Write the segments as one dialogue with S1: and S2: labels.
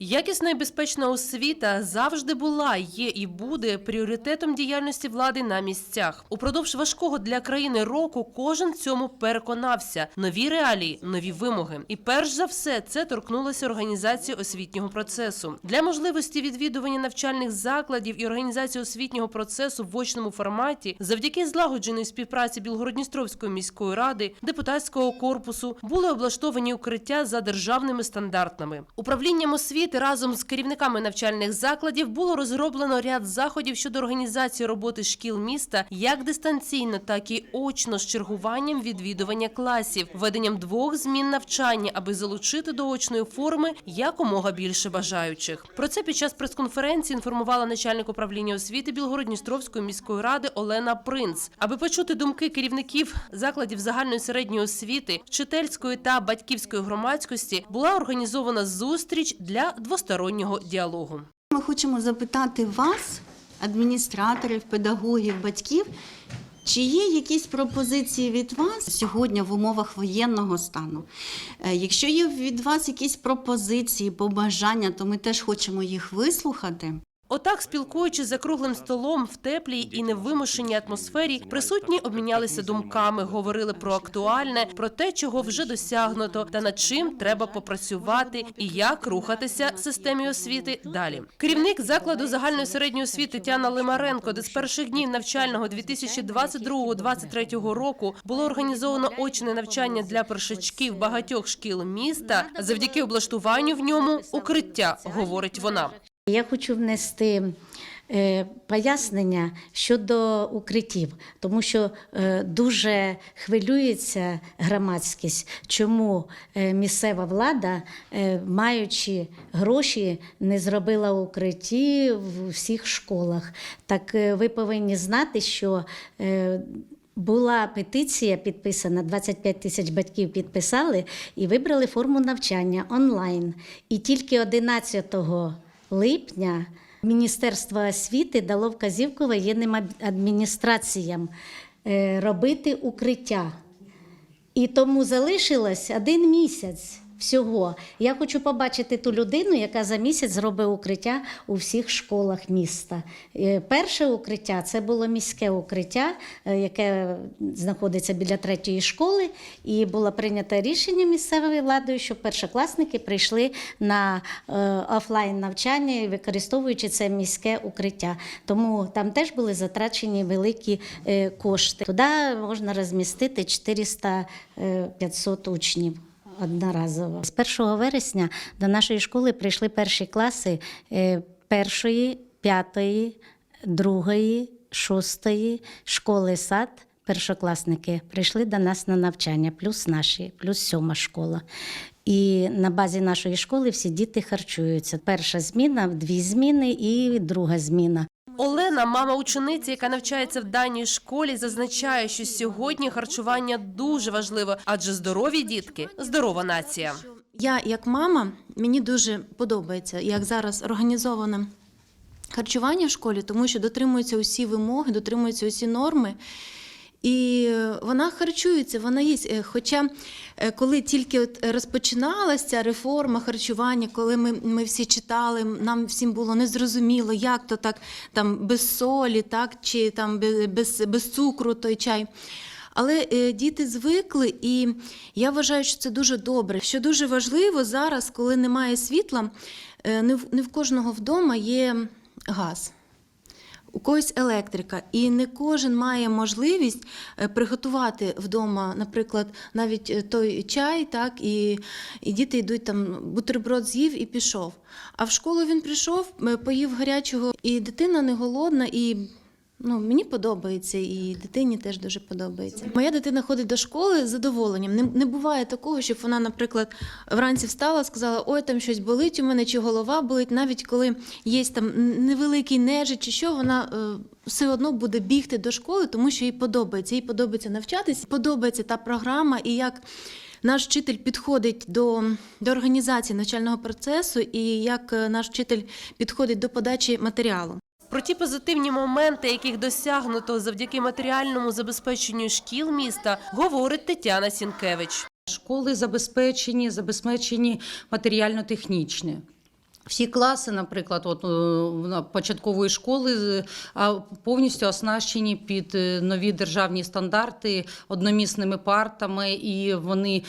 S1: Якісна і безпечна освіта завжди була, є і буде пріоритетом діяльності влади на місцях. Упродовж важкого для країни року кожен цьому переконався. Нові реалії, нові вимоги. І перш за все це торкнулося організації освітнього процесу. Для можливості відвідування навчальних закладів і організації освітнього процесу в очному форматі, завдяки злагодженої співпраці Білгородністровської міської ради, депутатського корпусу були облаштовані укриття за державними стандартами. Управлінням освіти разом з керівниками навчальних закладів було розроблено ряд заходів щодо організації роботи шкіл міста як дистанційно, так і очно з чергуванням відвідування класів, введенням двох змін навчання, аби залучити до очної форми якомога більше бажаючих. Про це під час прес-конференції інформувала начальник управління освіти Білгородністровської міської ради Олена Принц. Аби почути думки керівників закладів загальної середньої освіти, вчительської та батьківської громадськості, була організована зустріч для двостороннього діалогу.
S2: Ми хочемо запитати вас, адміністраторів, педагогів, батьків, чи є якісь пропозиції від вас сьогодні в умовах воєнного стану? Е, Якщо є від вас якісь пропозиції, побажання, то ми теж хочемо їх вислухати.
S1: Отак, спілкуючись за круглим столом в теплій і невимушеній атмосфері, присутні обмінялися думками, говорили про актуальне, про те, чого вже досягнуто, та над чим треба попрацювати, і як рухатися системі освіти далі. Керівник закладу загальної середньої освіти Тетяна Лимаренко, де з перших днів навчального 2022-2023 року було організовано очне навчання для першачків багатьох шкіл міста, завдяки облаштуванню в ньому укриття, говорить вона.
S3: Я хочу внести е, пояснення щодо укриттів, тому що е, дуже хвилюється громадськість, чому е, місцева влада, маючи гроші, не зробила укритті в всіх школах. Так ви повинні знати, що була петиція підписана, 25 тисяч батьків підписали і вибрали форму навчання онлайн. І тільки 11 липня Міністерство освіти дало вказівку воєнним адміністраціям е, робити укриття. І тому залишилось один місяць всього. Я хочу побачити ту людину, яка за місяць зробить укриття у всіх школах міста. Е, Перше укриття це було міське укриття, е, яке знаходиться біля третьої школи, і було прийнято рішення місцевою владою, щоб першокласники прийшли на е, офлайн навчання, використовуючи це міське укриття. Тому там теж були затрачені великі кошти. Туди можна розмістити 400-500 учнів. Одноразово з 1 вересня до нашої школи прийшли перші класи е, першої, п'ятої, другої, шостої школи сад. Першокласники прийшли до нас на навчання, плюс наші, плюс сьома школа. І на базі нашої школи всі діти харчуються. Перша зміна, дві зміни і друга зміна.
S1: Олена, мама учениці, яка навчається в даній школі, зазначає, що сьогодні харчування дуже важливо, адже здорові дітки здорова нація.
S4: Я, як мама, мені дуже подобається, як зараз організоване харчування в школі, тому що дотримуються усі вимоги, дотримуються усі норми. І вона харчується, вона їсть. Е, Хоча, е, коли тільки от розпочиналася реформа харчування, коли ми, ми всі читали, нам всім було незрозуміло, як то так там без солі, так чи там без, без, цукру той чай. Але е, діти звикли, і я вважаю, що це дуже добре. Що дуже важливо зараз, коли немає світла, не в, не в кожного вдома є газ. У когось електрика, і не кожен має можливість е, приготувати вдома, наприклад, навіть е, той чай, так і, і діти йдуть там, бутерброд з'їв і пішов. А в школу він прийшов, е, поїв гарячого, і дитина не голодна, і ну, мені подобається, і дитині теж дуже подобається. Моя дитина ходить до школи з задоволенням. Не, не буває такого, щоб вона, наприклад, вранці встала, сказала, ой, там щось болить у мене, чи голова болить. Навіть коли є там невеликий нежить, чи що, вона е, все одно буде бігти до школи, тому що їй подобається. Їй подобається навчатись, подобається та програма, і як. Наш вчитель підходить до, до організації навчального процесу, і як е, наш вчитель підходить до подачі матеріалу.
S1: Про ті позитивні моменти, яких досягнуто завдяки матеріальному забезпеченню шкіл міста, говорить Тетяна Сінкевич.
S5: Школи забезпечені, забезпечені матеріально-технічні. Всі класи, наприклад, от, е, початкової школи е, повністю оснащені під е, нові державні стандарти одномісними партами, і вони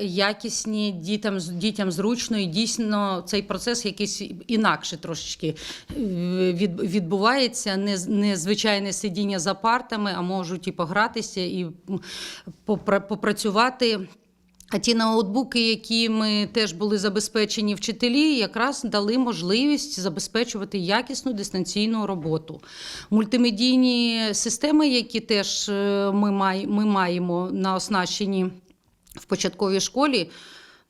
S5: якісні, дітям, дітям зручно, і дійсно цей процес якийсь інакше трошечки відбувається. Не, не сидіння за партами, а можуть і погратися, і попрацювати. А ті ноутбуки, які ми теж були забезпечені вчителі, якраз дали можливість забезпечувати якісну дистанційну роботу. Мультимедійні системи, які теж е, ми, маємо на оснащенні в початковій школі.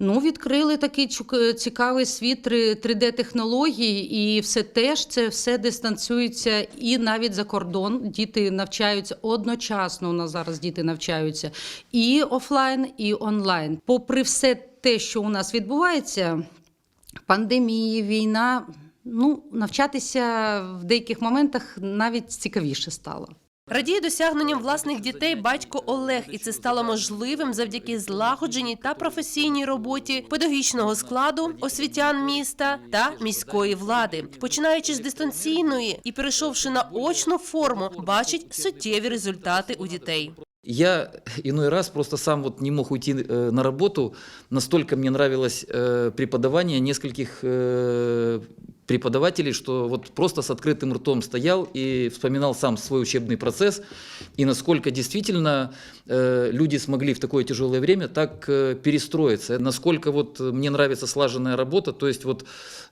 S5: Ну, відкрили такий чук- цікавий світ 3D-технологій, і все теж це все дистанціюється і навіть за кордон. Діти навчаються одночасно. У нас зараз діти навчаються і офлайн, і онлайн. Попри все те, що у нас відбувається, пандемії, війна, ну, навчатися в деяких моментах навіть цікавіше стало.
S1: Радіє досягненням власних дітей батько Олег, і це стало можливим завдяки злагодженій та професійній роботі педагогічного складу, освітян міста та міської влади. Починаючи з дистанційної і перейшовши на очну форму, бачить суттєві результати у дітей.
S6: Я иной раз просто сам вот не мог уйти э, на работу, настолько мне нравилось э, преподавание нескольких э, преподавателей, что вот просто с открытым ртом стоял и вспоминал сам свой учебный процесс, и насколько действительно э, люди смогли в такое тяжелое время так э, перестроиться, насколько вот мне нравится слаженная работа, то есть вот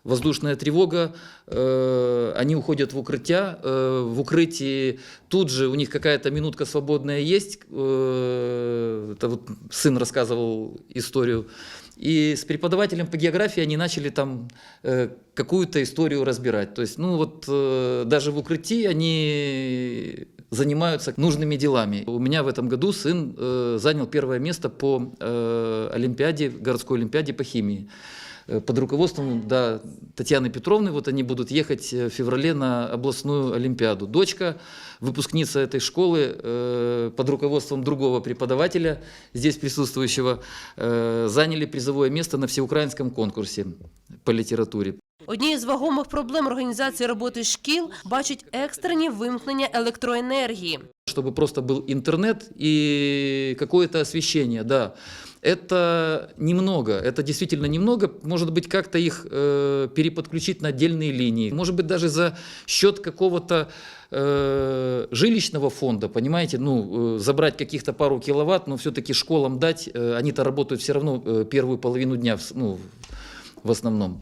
S6: воздушная тревога, э, они уходят в укрытия, э, в укрытии тут же у них какая-то минутка свободная есть, э, это вот сын рассказывал историю, и с преподавателем по географии они начали там э, какую-то историю разбирать. То есть, ну вот э, даже в укрытии они занимаются нужными делами. У меня в этом году сын э, занял первое место по э, Олимпиаде, городской Олимпиаде по химии. Э, Под руководством да, Татьяны Петровны, вот они будут ехать э, в феврале на областную Олимпиаду. Дочка, выпускница этой школы, э, под руководством другого преподавателя, здесь присутствующего, э, заняли призовое место на всеукраинском конкурсе по литературе.
S1: Однією з вагомих проблем організації роботи шкіл бачить екстрені вимкнення електроенергії.
S6: чтобы просто был интернет и какое-то освещение, да. Это немного, это действительно немного. Может быть, как-то их э, переподключить на отдельные линии. Может быть, даже за счет какого-то э, жилищного фонда, понимаете, ну, э, забрать каких-то пару киловатт, но все-таки школам дать, э, они-то работают все равно э, первую половину дня, в с- ну, в основном.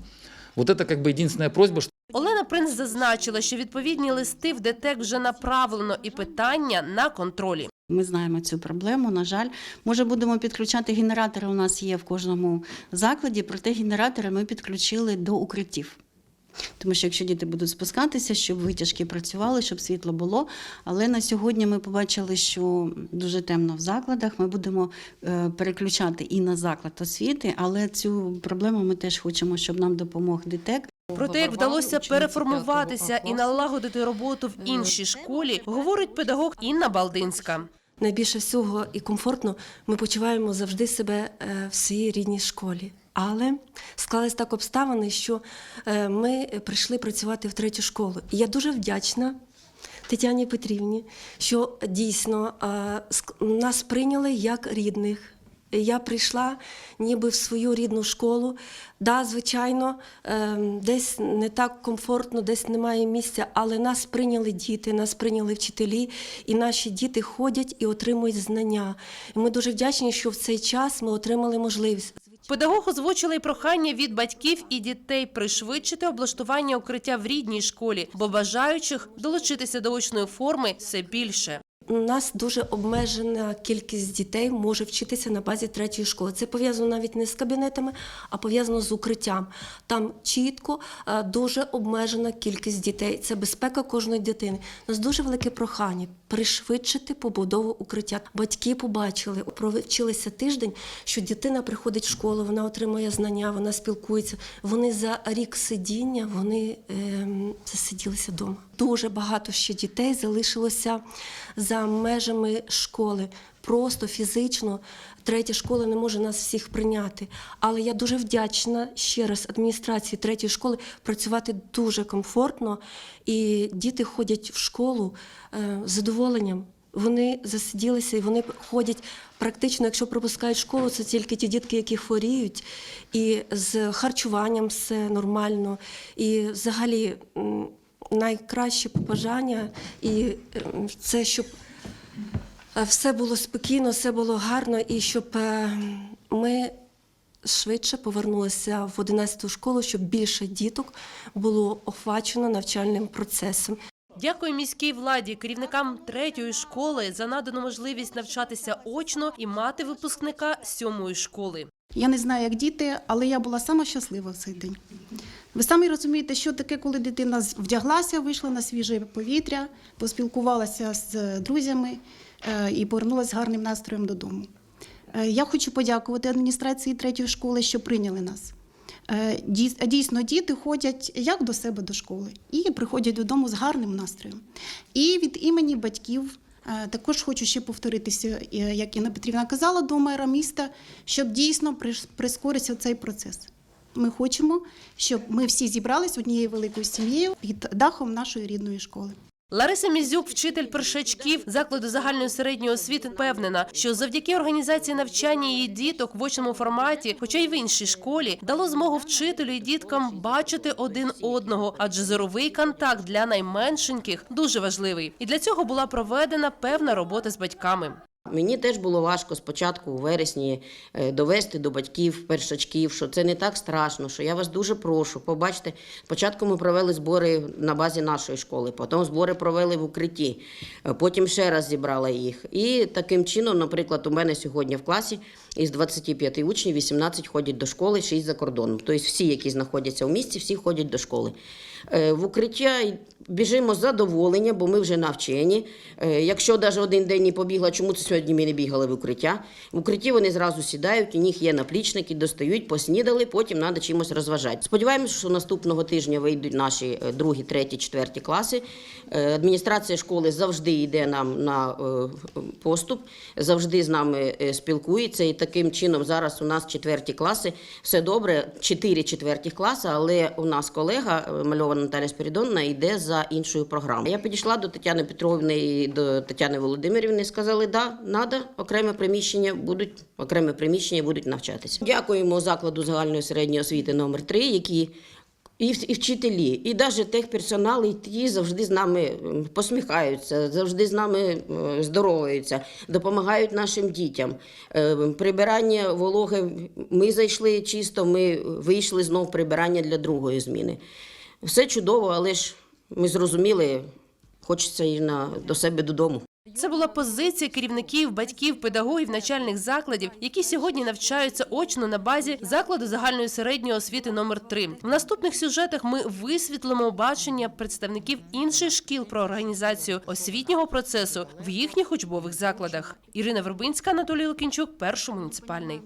S6: Вот это как бы единственная просьба,
S1: Олена Принц зазначила, що відповідні листи в ДТЕК вже направлено і питання на контролі.
S2: Ми знаємо цю проблему. На жаль, може будемо підключати генератори. У нас є в кожному закладі, проте генератори ми підключили до укриттів. Тому що якщо діти будуть спускатися, щоб витяжки працювали, щоб світло було. Але на сьогодні ми побачили, що дуже темно в закладах. Ми будемо е, переключати і на заклад освіти, але цю проблему ми теж хочемо, щоб нам допомог ДТЕК.
S1: Про те, як вдалося переформуватися і налагодити роботу в іншій школі, говорить педагог Інна Балдинська.
S7: Найбільше всього і комфортно ми почуваємо завжди себе е, в своїй рідній школі. Але склались так обставини, що е, ми прийшли працювати в третю школу. І я дуже вдячна Тетяні Петрівні, що дійсно е, нас прийняли як рідних. Я прийшла ніби в свою рідну школу. Да, звичайно, ем, десь не так комфортно, десь немає місця, але нас прийняли діти, нас прийняли вчителі, і наші діти ходять і отримують знання. І ми дуже вдячні, що в цей час ми отримали можливість.
S1: Педагог озвучила й прохання від батьків і дітей пришвидшити облаштування укриття в рідній школі, бо бажаючих долучитися до очної форми все більше.
S7: У нас дуже обмежена кількість дітей може вчитися на базі третьої школи. Це пов'язано навіть не з кабінетами, а пов'язано з укриттям. Там чітко е, дуже обмежена кількість дітей. Це безпека кожної дитини. У нас дуже велике прохання пришвидшити побудову укриття. Батьки побачили, провчилися тиждень, що дитина приходить в школу, вона отримує знання, вона спілкується. Вони за рік сидіння вони ем, засиділися вдома. Дуже багато ще дітей залишилося за межами школи. Просто фізично третя школа не може нас всіх прийняти. Але я дуже вдячна ще раз адміністрації третьої школи працювати дуже комфортно. І діти ходять в школу е, з задоволенням. Вони засиділися і вони ходять практично, якщо пропускають школу, це тільки ті дітки, які хворіють, і з харчуванням все нормально. І взагалі найкраще побажання і ем, це, щоб все було спокійно, все було гарно, і щоб е, ми швидше повернулися в 11 школу, щоб більше діток було охвачено навчальним процесом.
S1: Дякую міській владі, керівникам третьої школи за надану можливість навчатися очно і мати випускника сьомої школи.
S8: Я не знаю, як діти, але я була сама щаслива в цей день. Ви самі розумієте, що таке, коли дитина вдяглася, вийшла на свіже повітря, поспілкувалася з друзями е, і повернулася з гарним настроєм додому. Е, Я хочу подякувати адміністрації третьої школи, що прийняли нас. Е, Дійсно, діти ходять як до себе до школи і приходять додому з гарним настроєм. І від імені батьків е, також хочу ще повторитися, е, як Інна Петрівна казала, до мера міста, щоб дійсно прискорився цей процес. Ми хочемо, щоб ми всі зібрались однією великою сім'єю під дахом нашої рідної школи.
S1: Лариса Мізюк, вчитель першачків закладу загальної середньої освіти, впевнена, що завдяки організації навчання її діток в очному форматі, хоча й в іншій школі, дало змогу вчителю і діткам бачити один одного, адже зоровий контакт для найменшеньких дуже важливий. І для цього була проведена певна робота з батьками.
S9: Мені теж було важко спочатку у вересні е, довести до батьків, першачків, що це не так страшно, що я вас дуже прошу. Побачте, спочатку ми провели збори на базі нашої школи, потім збори провели в укритті, е, потім ще раз зібрала їх. І таким чином, наприклад, у мене сьогодні в класі із 25 учнів 18 ходять до школи, 6 за кордоном. Тобто всі, які знаходяться в місті, всі ходять до школи. Е, В укриття біжимо з задоволення, бо ми вже навчені. Е, Якщо навіть один день не побігла, чому це сьогодні ми не бігали в укриття? В укритті вони зразу сідають, у них є наплічники, достають, поснідали, потім треба чимось розважати. Сподіваємося, що наступного тижня вийдуть наші е, другі, треті, четверті класи. Адміністрація школи завжди йде нам на поступ, завжди з нами спілкується. І таким чином зараз у нас четверті класи. Все добре, чотири четверті класи, але у нас колега е, мальована Наталя Спірідонна йде за іншою програмою. Я підійшла до Тетяни Петровни і до Тетяни Володимирівни. Сказали, да, треба окреме приміщення, будуть окреме приміщення, будуть навчатися. Дякуємо закладу загальної середньої освіти номер 3 які і, і вчителі, і навіть техперсонал, і ті завжди з нами посміхаються, завжди з нами здороваються, допомагають нашим дітям. Е, Прибирання вологи, ми зайшли чисто, ми вийшли знов прибирання для другої зміни. Все чудово, але ж ми зрозуміли, хочеться і на, до себе додому.
S1: Це була позиція керівників, батьків, педагогів начальних закладів, які сьогодні навчаються очно на базі закладу загальної середньої освіти номер 3 В наступних сюжетах ми висвітлимо бачення представників інших шкіл про організацію освітнього процесу в їхніх учбових закладах. Ірина Вербинська, Анатолій Лукінчук, перший муніципальний.